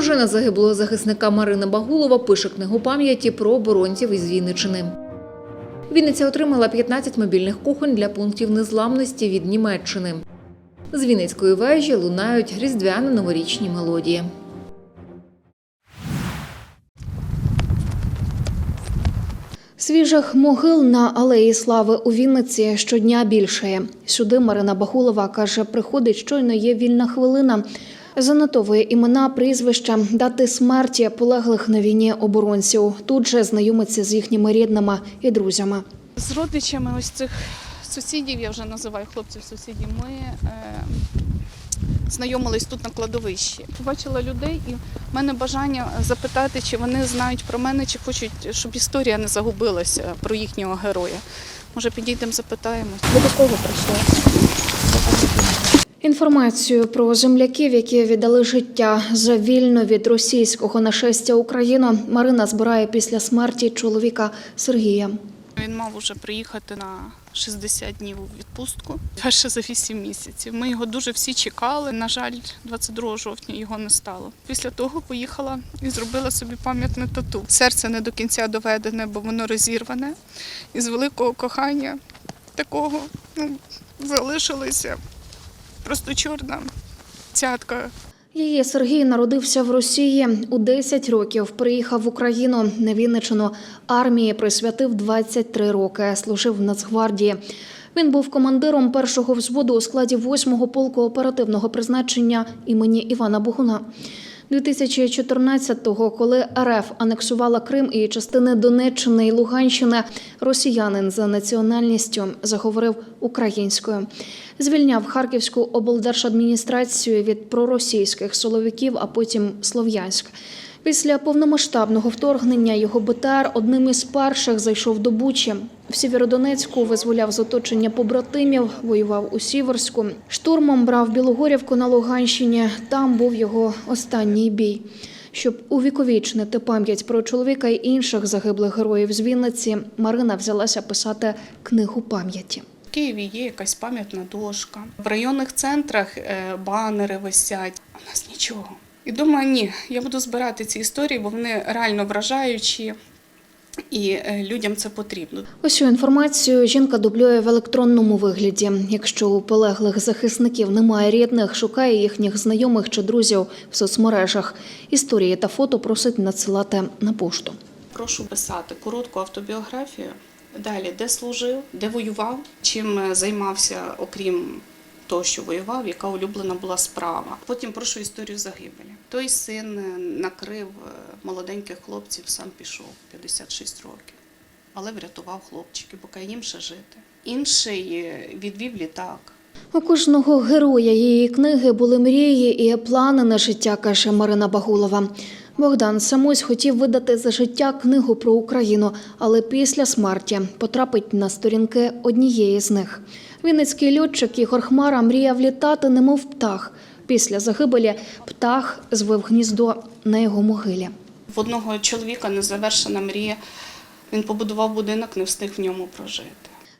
Дружина загиблого захисника Марина Багулова пише книгу пам'яті про оборонців із Вінничини. Вінниця отримала 15 мобільних кухонь для пунктів незламності від Німеччини. З Вінницької вежі лунають різдвяно-новорічні мелодії. Свіжих могил на алеї слави у Вінниці щодня більшає. Сюди Марина Бахулова каже, приходить щойно є вільна хвилина. Занотовує імена, прізвища, дати смерті полеглих на війні оборонців. Тут же знайомиться з їхніми рідними і друзями. З родичами ось цих сусідів, я вже називаю хлопців сусідів, ми е, знайомились тут на кладовищі. Побачила людей, і в мене бажання запитати, чи вони знають про мене, чи хочуть, щоб історія не загубилася про їхнього героя. Може, підійдемо, запитаємо. Ви до кого прийшли? Інформацію про земляків, які віддали життя за вільно від російського нашестя Україну, Марина збирає після смерті чоловіка Сергія. Він мав уже приїхати на 60 днів у відпустку, перше за 8 місяців. Ми його дуже всі чекали. На жаль, 22 жовтня його не стало. Після того поїхала і зробила собі пам'ятне тату. Серце не до кінця доведене, бо воно розірване. І з великого кохання такого ну, залишилося просто чорна цятка Її Сергій народився в Росії у 10 років. Приїхав в Україну на Вінничину. Армії присвятив 23 роки. Служив в Нацгвардії. Він був командиром першого взводу у складі 8-го полку оперативного призначення імені Івана Богуна. 2014-го, коли РФ анексувала Крим і частини Донеччини і Луганщини, росіянин за національністю заговорив українською. Звільняв Харківську облдержадміністрацію від проросійських соловиків, а потім Слов'янськ. Після повномасштабного вторгнення його БТР одним із перших зайшов до Бучі. В Сєвєродонецьку визволяв з оточення побратимів, воював у Сіверську. Штурмом брав Білогорівку на Луганщині. Там був його останній бій. Щоб увіковічнити пам'ять про чоловіка і інших загиблих героїв з Вінниці, Марина взялася писати книгу пам'яті. В Києві є якась пам'ятна дошка. В районних центрах е, банери висять. А нас нічого. І думаю, ні, я буду збирати ці історії, бо вони реально вражаючі, і е, людям це потрібно. Усю інформацію жінка дублює в електронному вигляді. Якщо у полеглих захисників немає рідних, шукає їхніх знайомих чи друзів в соцмережах. Історії та фото просить надсилати на пошту. Прошу писати коротку автобіографію. Далі, де служив, де воював, чим е, займався, окрім того, що воював, яка улюблена була справа. Потім прошу історію загибелі. Той син е, накрив е, молоденьких хлопців, сам пішов 56 років, але врятував хлопчиків, каже, їм ще жити. Інший е, відвів літак. У кожного героя її книги були мрії і плани на життя, каже Марина Багулова. Богдан Самусь хотів видати за життя книгу про Україну, але після смерті потрапить на сторінки однієї з них. Вінницький льотчик Ігор Хмара мріяв літати, немов птах. Після загибелі птах звив гніздо на його могилі. В одного чоловіка незавершена мрія. Він побудував будинок, не встиг в ньому прожити.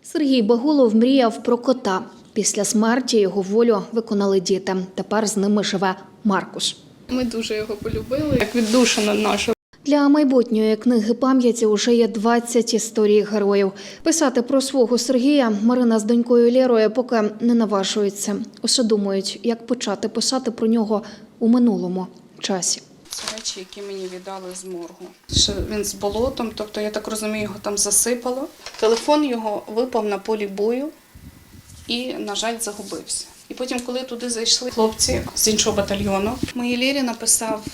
Сергій Багулов мріяв про кота. Після смерті його волю виконали діти. Тепер з ними живе Маркус. Ми дуже його полюбили, як віддушина наша. Для майбутньої книги пам'яті уже є 20 історій героїв. Писати про свого Сергія Марина з донькою Лєрою поки не наважується. Усе думають, як почати писати про нього у минулому часі. Це речі, які мені віддали з моргу. Ще він з болотом, тобто я так розумію, його там засипало. Телефон його випав на полі бою і, на жаль, загубився. І потім, коли туди зайшли хлопці з іншого батальйону, моїй Лірі написав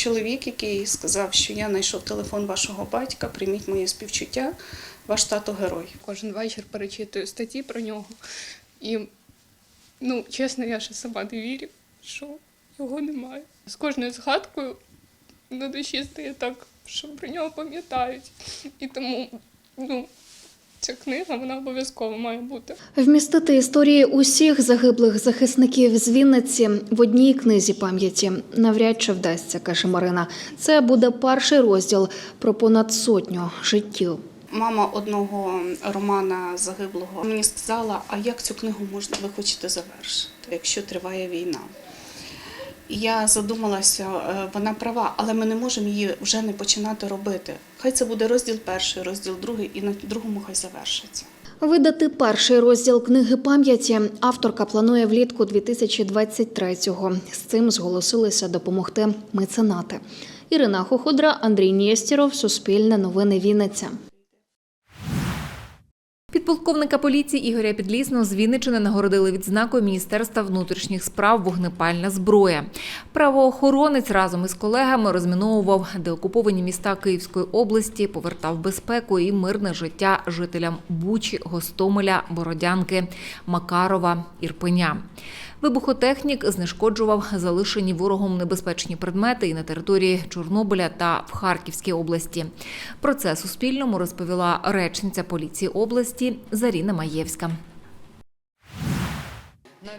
чоловік, який сказав, що я знайшов телефон вашого батька, прийміть моє співчуття, ваш тато герой. Кожен вечір перечитую статті про нього. І, ну, чесно, я ще сама не вірю, що його немає. З кожною згадкою на душі стає так, що про нього пам'ятають. І тому, ну, ця книга вона обов'язково має бути. Вмістити історії усіх загиблих захисників з Вінниці в одній книзі пам'яті навряд чи вдасться, каже Марина. Це буде перший розділ про понад сотню життів. Мама одного Романа загиблого мені сказала, а як цю книгу можна ви хочете завершити, якщо триває війна? Я задумалася, е, вона права, але ми не можемо її вже не починати робити. Хай це буде розділ перший, розділ другий, і на другому хай завершиться. Видати перший розділ книги пам'яті авторка планує влітку 2023-го. З цим зголосилися допомогти меценати. Ірина Хоходра, Андрій Нєстіров, Суспільне новини Вінниця. Підполковника поліції Ігоря Підлісного з Вінничини нагородили відзнакою Міністерства внутрішніх справ вогнепальна зброя. Правоохоронець разом із колегами розміновував деокуповані міста Київської області, повертав безпеку і мирне життя жителям Бучі, Гостомеля, Бородянки, Макарова, Ірпеня. Вибухотехнік знешкоджував залишені ворогом небезпечні предмети і на території Чорнобиля та в Харківській області. Про це Суспільному розповіла речниця поліції області Заріна Маєвська.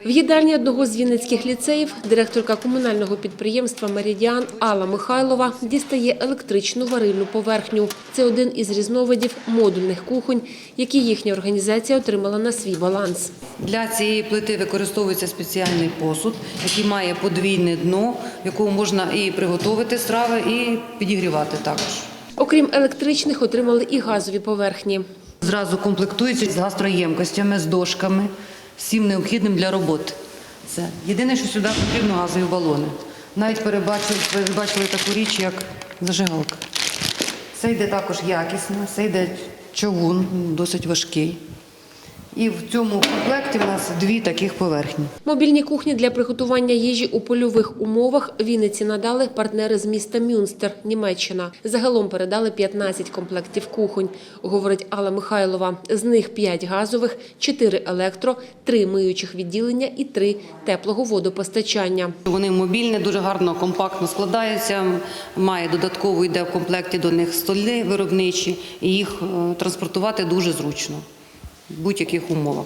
В їдальні одного з вінницьких ліцеїв директорка комунального підприємства Меридіан Алла Михайлова дістає електричну варильну поверхню. Це один із різновидів модульних кухонь, які їхня організація отримала на свій баланс. Для цієї плити використовується спеціальний посуд, який має подвійне дно, в якому можна і приготувати страви, і підігрівати також. Окрім електричних, отримали і газові поверхні. Зразу комплектується з гастроємкостями, з дошками, всім необхідним для роботи. Це єдине, що сюди потрібно газові балони. Навіть перебачили, перебачили таку річ, як зажигалка. Це йде також якісно, це йде човун, досить важкий. І в цьому комплекті в нас дві таких поверхні. Мобільні кухні для приготування їжі у польових умовах Вінниці надали партнери з міста Мюнстер, Німеччина. Загалом передали 15 комплектів кухонь, говорить Алла Михайлова. З них 5 газових, 4 електро, 3 миючих відділення і 3 теплого водопостачання. Вони мобільні, дуже гарно, компактно складаються. Має додатково йде в комплекті до них столи виробничі, і їх е, транспортувати дуже зручно в будь-яких умовах,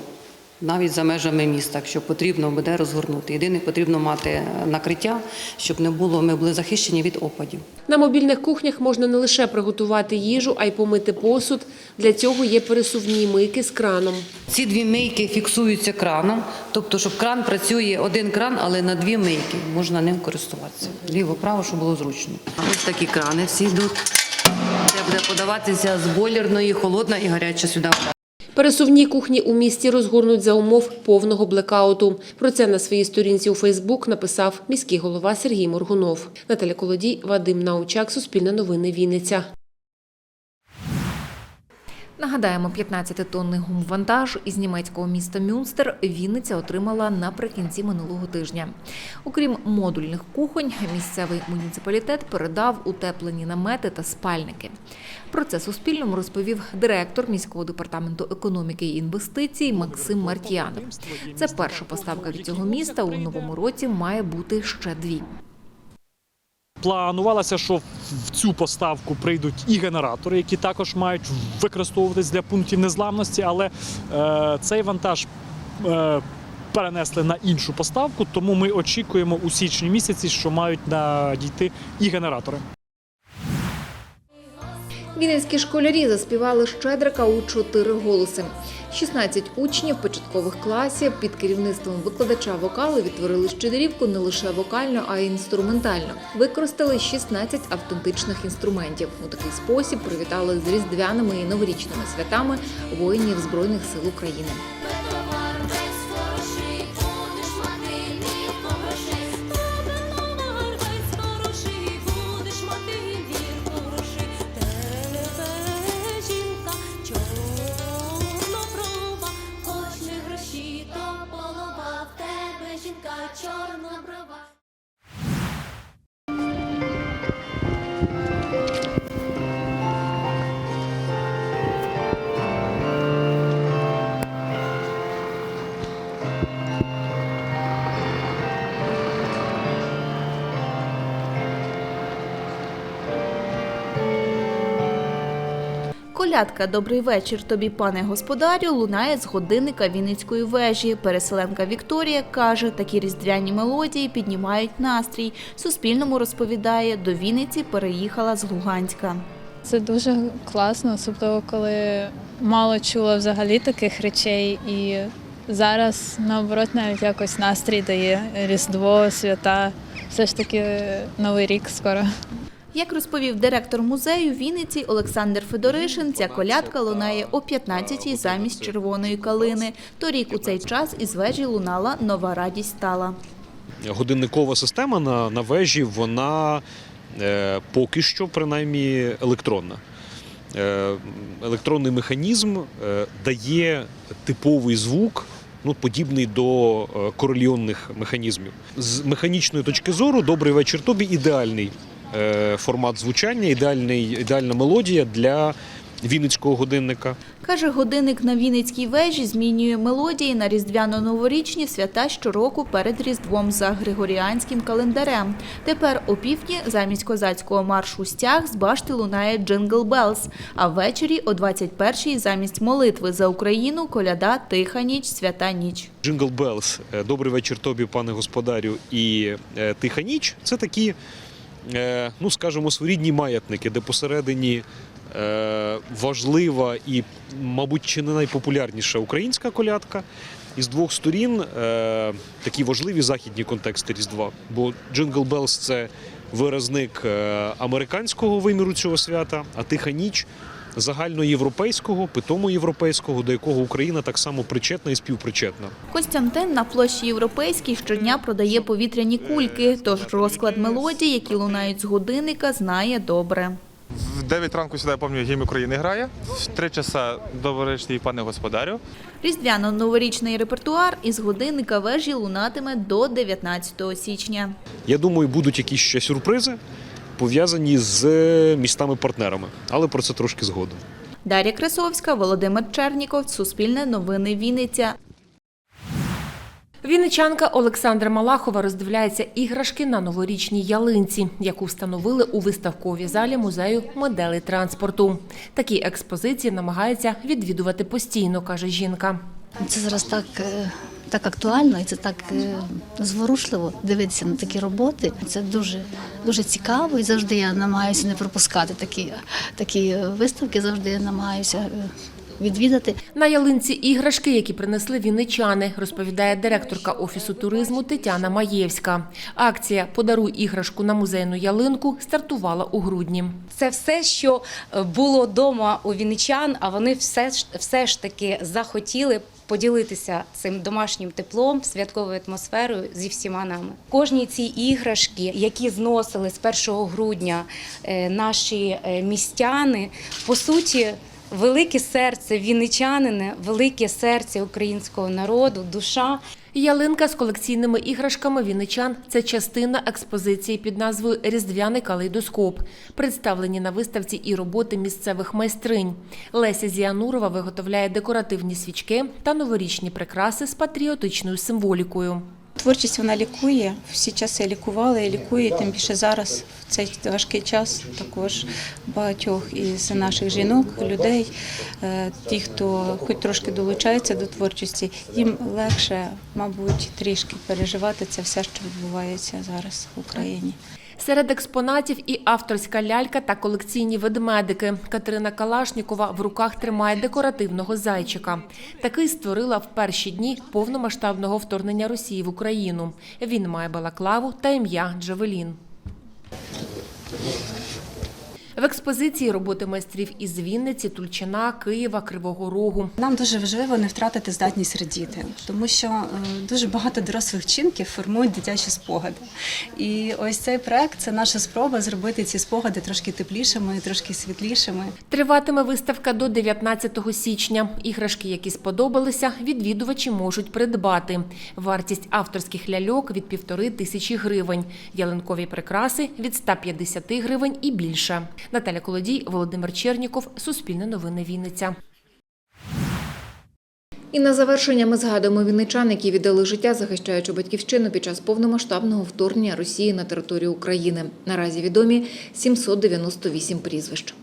навіть за межами міста, якщо потрібно буде розгорнути. Єдине, потрібно мати накриття, щоб не було, ми були захищені від опадів. На мобільних кухнях можна не лише приготувати їжу, а й помити посуд. Для цього є пересувні мийки з краном. Ці дві мийки фіксуються краном, тобто, щоб кран працює один кран, але на дві мийки можна ним користуватися. Ліво-право, щоб було зручно. Ось такі крани всі йдуть. Це буде подаватися з бойлерної, холодна і гаряча сюди. Пересувні кухні у місті розгорнуть за умов повного блекауту. Про це на своїй сторінці у Фейсбук написав міський голова Сергій Моргунов. Наталя Колодій, Вадим Научак, Суспільне новини, Вінниця. Нагадаємо, 15-тонний гумвантаж із німецького міста Мюнстер Вінниця отримала наприкінці минулого тижня. Окрім модульних кухонь, місцевий муніципалітет передав утеплені намети та спальники. Про це Суспільному розповів директор міського департаменту економіки і інвестицій Максим Мартіянов. Це перша поставка від цього міста. У новому році має бути ще дві. Планувалося, що в цю поставку прийдуть і генератори, які також мають використовуватись для пунктів незламності, але е, цей вантаж е, перенесли на іншу поставку, тому ми очікуємо у січні місяці, що мають надійти і генератори. Вінницькі школярі заспівали Щедрика у чотири голоси. 16 учнів початкових класів під керівництвом викладача вокалу відтворили щедрівку не лише вокально, а й інструментально. Використали 16 автентичних інструментів. У такий спосіб привітали з різдвяними і новорічними святами воїнів збройних сил України. Жінка чорноброва. Колядка Добрий вечір тобі, пане господарю, лунає з годинника Вінницької вежі. Переселенка Вікторія каже, такі різдвяні мелодії піднімають настрій. Суспільному розповідає, до Вінниці переїхала з Луганська. Це дуже класно, особливо коли мало чула взагалі таких речей. І зараз, наоборот, навіть якось настрій дає Різдво, свята, все ж таки новий рік скоро. Як розповів директор музею Вінниці Олександр Федоришин, ця колядка лунає о 15-й замість червоної калини. Торік у цей час із вежі лунала нова радість стала. годинникова система на, на вежі, вона е, поки що принаймні електронна. Е, електронний механізм е, дає типовий звук. Ну, подібний до е, корельйонних механізмів. З механічної точки зору добрий вечір тобі ідеальний формат звучання, ідеальний, ідеальна мелодія для вінницького годинника. Каже, годинник на Вінницькій вежі змінює мелодії на різдвяно-новорічні свята щороку перед Різдвом за григоріанським календарем. Тепер о півдні замість козацького маршу стяг з башти лунає «Джингл Белс», а ввечері о 21-й замість молитви за Україну коляда «Тиха ніч, свята ніч». Джингл Белс, е, добрий вечір тобі, пане господарю, і е, тиха ніч це такі, е, ну скажімо, своєрідні маятники, де посередині е, важлива і, мабуть, чи не найпопулярніша українська колядка. І з двох сторін е, такі важливі західні контексти Різдва. Бо Джингл Белс це виразник е, американського виміру цього свята, а тиха ніч загальноєвропейського, питому європейського, до якого Україна так само причетна і співпричетна. Костянтин на площі Європейській щодня продає повітряні кульки, тож розклад мелодій, які лунають з годинника, знає добре. В 9 ранку сюди, я пам'ятаю, гімн України грає. В 3 часа доброчний пане господарю. Різдвяно-новорічний репертуар із годинника вежі лунатиме до 19 січня. Я думаю, будуть якісь ще сюрпризи пов'язані з містами-партнерами, але про це трошки згодом. Дар'я Красовська, Володимир Черніков, Суспільне новини Вінниця. Вінничанка Олександра Малахова роздивляється іграшки на новорічній ялинці, яку встановили у виставковій залі музею моделей транспорту. Такі експозиції намагається відвідувати постійно, каже жінка. Це зараз так, е, так актуально і це так е, зворушливо дивитися на такі роботи. Це дуже, дуже цікаво і завжди я намагаюся не пропускати такі, такі е, виставки, завжди я намагаюся е, відвідати. На ялинці іграшки, які принесли вінничани, розповідає директорка офісу туризму Тетяна Маєвська. Акція Подаруй іграшку на музейну ялинку стартувала у грудні. Це все, що було вдома у вінничан, а вони все ж, все ж таки захотіли поділитися цим домашнім теплом, святковою атмосферою зі всіма нами. Кожні ці іграшки, які зносили з 1 грудня е, наші е, містяни, по суті. Велике серце вінничанина, велике серце українського народу, душа Ялинка з колекційними іграшками вінничан – це частина експозиції під назвою «Різдвяний калейдоскоп». Представлені на виставці і роботи місцевих майстринь. Леся Зіанурова виготовляє декоративні свічки та новорічні прикраси з патріотичною символікою. Творчість вона лікує, всі часи лікували і лікує, тим більше зараз, в цей важкий час, також багатьох із наших жінок, людей, е, ті, хто хоч трошки долучається до творчості, їм легше, мабуть, трішки переживати це все, що відбувається зараз в Україні. Серед експонатів і авторська лялька та колекційні ведмедики. Катерина Калашнікова в руках тримає декоративного зайчика. Такий створила в перші дні повномасштабного вторгнення Росії в Україну. Він має балаклаву та ім'я Джавелін. В експозиції роботи майстрів із Вінниці, Тульчина, Києва, Кривого Рогу. Нам дуже важливо не втратити здатність радіти, тому що е, дуже багато дорослих вчинків формують дитячі спогади. І ось цей проект це наша спроба зробити ці спогади трошки теплішими, трошки світлішими. Триватиме виставка до 19 січня. Іграшки, які сподобалися, відвідувачі можуть придбати. Вартість авторських ляльок від півтори тисячі гривень. Ялинкові прикраси від 150 гривень і більше. Наталя Колодій, Володимир Черніков, Суспільне новини Вінниця. І на завершення ми згадуємо вінничан, які віддали життя, захищаючи батьківщину під час повномасштабного вторгнення Росії на територію України. Наразі відомі 798 прізвищ.